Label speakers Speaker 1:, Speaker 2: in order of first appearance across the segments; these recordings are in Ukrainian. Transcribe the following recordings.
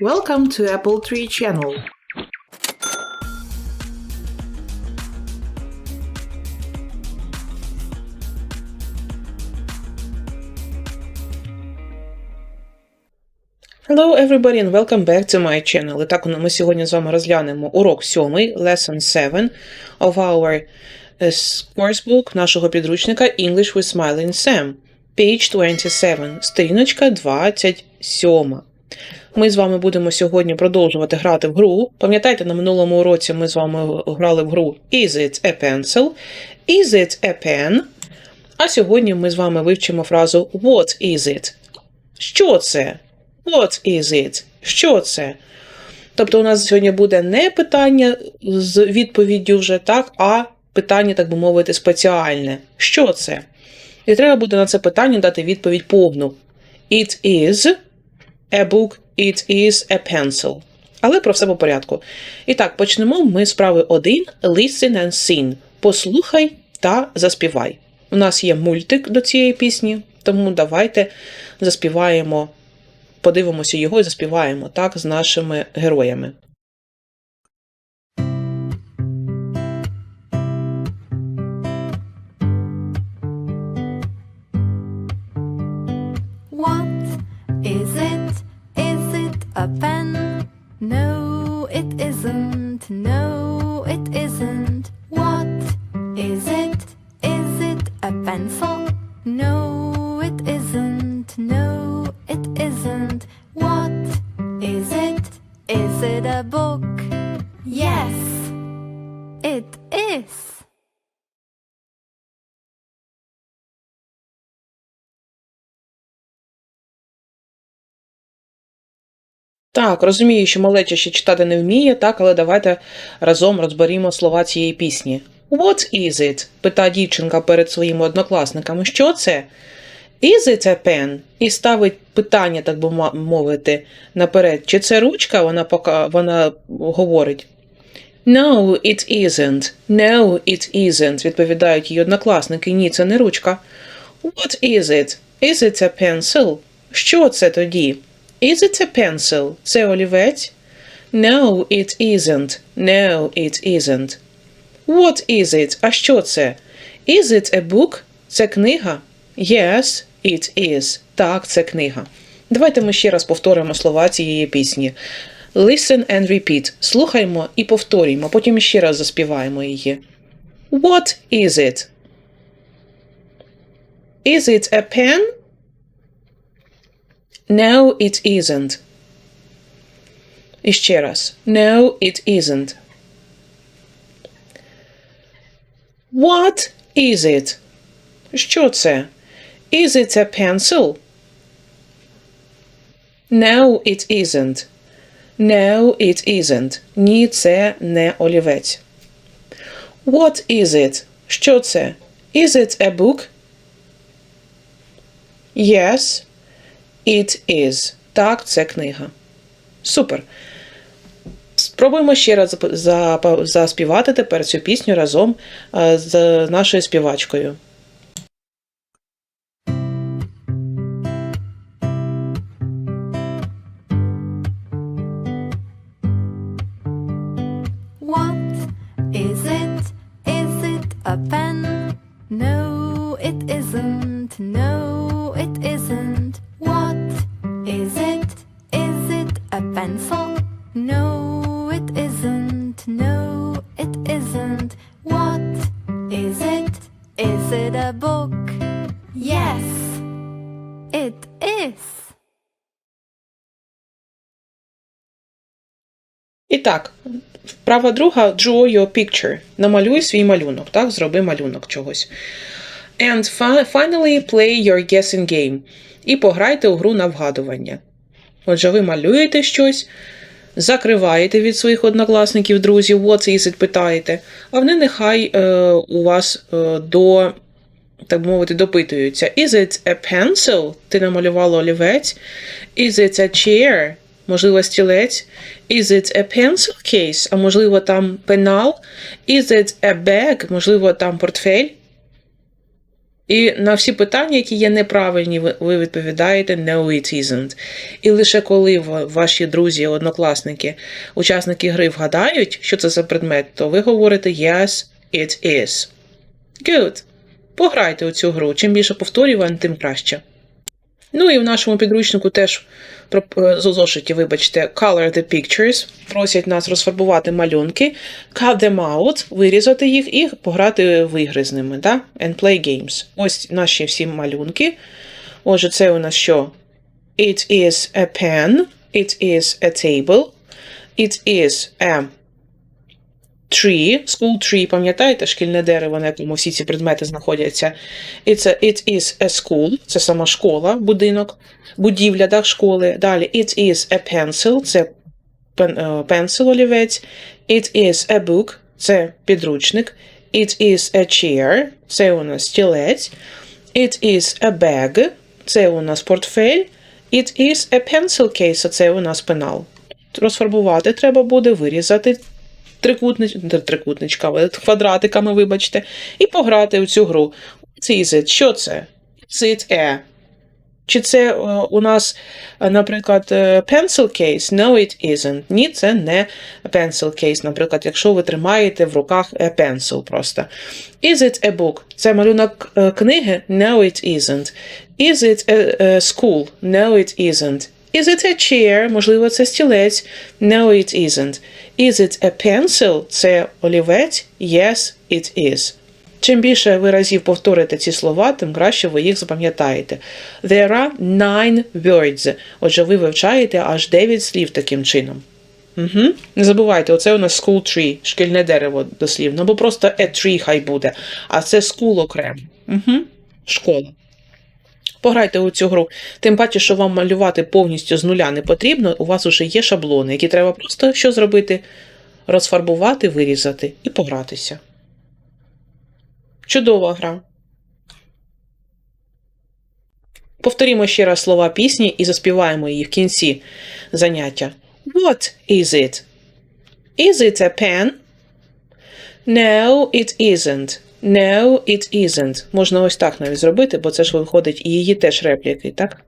Speaker 1: Welcome to Apple Tree Channel. Hello everybody and welcome back to my channel. І так ми сьогодні з вами розглянемо урок 7, lesson 7 of our е, course book нашого підручника English with Smiling Sam. Page 27, сторіночка 27. Ми з вами будемо сьогодні продовжувати грати в гру. Пам'ятаєте, на минулому уроці ми з вами грали в гру Is it a pencil? Is it a pen? А сьогодні ми з вами вивчимо фразу What is it? Що це? What is it? Що це? Тобто у нас сьогодні буде не питання з відповіддю вже так, а питання, так би мовити, спеціальне. Що це? І треба буде на це питання дати відповідь повну. It is a book, it is a pencil. Але про все по порядку. І так, почнемо ми з прави 1. Listen and sing. Послухай та заспівай. У нас є мультик до цієї пісні, тому давайте заспіваємо, подивимося його і заспіваємо так з нашими героями.
Speaker 2: A pen? No, it isn't. No, it isn't. What is it? Is it a pencil? No, it isn't. No, it isn't. What is it? Is it a book? Yes,
Speaker 1: Так, розумію, що малеча ще читати не вміє, так, але давайте разом розберімо слова цієї пісні. What is it? питає дівчинка перед своїми однокласниками. Що це? Is it a pen? І ставить питання, так би мовити, наперед. Чи це ручка? Вона пока вона говорить. No, it isn't. No, it isn't, відповідають її однокласники. Ні, це не ручка. What is it? Is it a pencil? Що це тоді? Is it a pencil? Це олівець? No, it isn't. No, it isn't. What is it? А що це? Is it a book? Це книга? Yes, it is. Так, це книга. Давайте ми ще раз повторимо слова цієї пісні. Listen and repeat. Слухаймо і повторюємо, потім ще раз заспіваємо її. What is it? Is it a pen? No, it isn't. І ще раз. No, it isn't. What is it? Що це? Is it a pencil? No, it isn't. No, it isn't. Ні, це не олівець. What is it? Що це? Is it a book? Yes, it is. Так, це книга. Супер. Спробуємо ще раз заспівати тепер цю пісню разом е, з нашою співачкою.
Speaker 2: What is it? Is it a pen? No, it isn't. Is it a book? Yes, it is.
Speaker 1: І так, вправа друга draw your picture. Намалюй свій малюнок, так? Зроби малюнок чогось. And finally play your guessing game. І пограйте у гру на вгадування. Отже, ви малюєте щось, закриваєте від своїх однокласників, друзів, what is it, питаєте, а вони нехай е, у вас е, до, так мовити, допитуються. Is it a pencil? Ти намалювала олівець. Is it a chair? Можливо, стілець. Is it a pencil case? А можливо, там пенал. Is it a bag? Можливо, там портфель. І на всі питання, які є неправильні, ви- відповідаєте no, it isn't. І лише коли ваші друзі, однокласники, учасники гри вгадають, що це за предмет, то ви говорите yes, it is. Good. Пограйте у цю гру. Чим більше повторювань, тим краще. Ну і в нашому підручнику теж зошиті, вибачте, color the pictures. Просять нас розфарбувати малюнки, cut them out, вирізати їх і пограти в ігри з ними, да? and play games. Ось наші всі малюнки. Отже, це у нас що? It is a pen, it is a table, it is a tree, school tree, пам'ятаєте, шкільне дерево, на якому всі ці предмети знаходяться. It's a, it is a school, це сама школа, будинок, будівля да, школи. Далі it is a pencil, це е, пенсил олівець. It is a book, це підручник. It is a chair, це у нас стілець. It is a bag, це у нас портфель. It is a pencil case, це у нас пенал. Розфарбувати треба буде, вирізати трикутнич... трикутничками, квадратиками, вибачте, і пограти у цю гру. What is it? Що це? It a? Чи це е, у нас, е, наприклад, е, pencil case? No, it isn't. Ні, це не pencil case. Наприклад, якщо ви тримаєте в руках pencil просто. Is it a book? Це малюнок книги? No, it isn't. Is it a school? No, it isn't. Is it a chair? Можливо, це стілець. No, it isn't. Is it a pencil? Це олівець? Yes, it is. Чим більше ви разів повторите ці слова, тим краще ви їх запам'ятаєте. There are nine words. Отже, ви вивчаєте аж 9 слів таким чином. Угу. Не забувайте, оце у нас school tree, шкільне дерево дослівно, або просто a tree хай буде, а це school окремо. Угу. Школа. Пограйте у цю гру. Тим паче, що вам малювати повністю з нуля не потрібно, у вас вже є шаблони, які треба просто що зробити? Розфарбувати, вирізати і погратися. Чудова гра. Повторімо ще раз слова пісні і заспіваємо її в кінці заняття. What is it? Is it a pen? No, it isn't. No, it isn't. Можна ось так навіть зробити, бо це ж виходить і її теж репліки, так?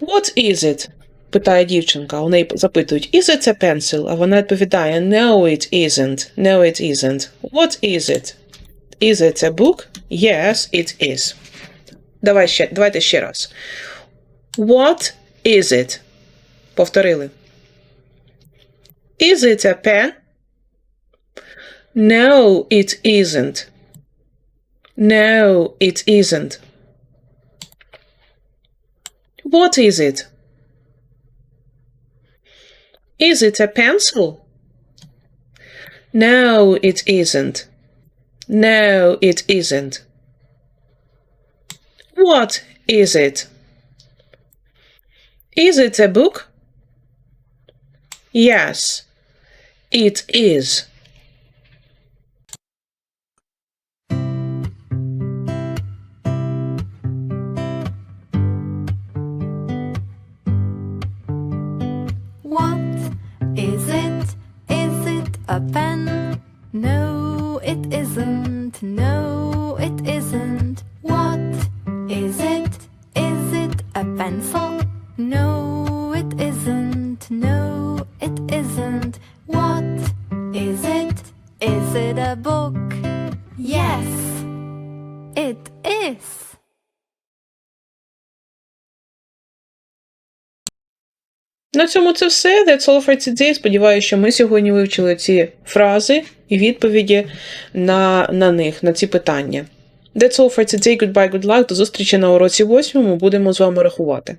Speaker 1: What is it? питає дівчинка. У неї запитують, is it a pencil? А вона відповідає, no, it isn't. No, it isn't. What is it? Is it a book? Yes, it is. Давай ще, давайте ще раз. What is it? Повторили. Is it a pen? No, it isn't. No, it isn't. What is it? Is it a pencil? No, it isn't. No, it isn't. What is it? Is it a book? Yes, it is.
Speaker 2: A pen? No, it isn't. No, it isn't. What is it? Is it a pencil? No, it isn't. No, it isn't. What is it? Is it a book?
Speaker 1: На цьому це все. That's all for today. Сподіваюся, що ми сьогодні вивчили ці фрази і відповіді на, на них, на ці питання. That's all for today. Goodbye, good luck. До зустрічі на уроці восьмому. Будемо з вами рахувати.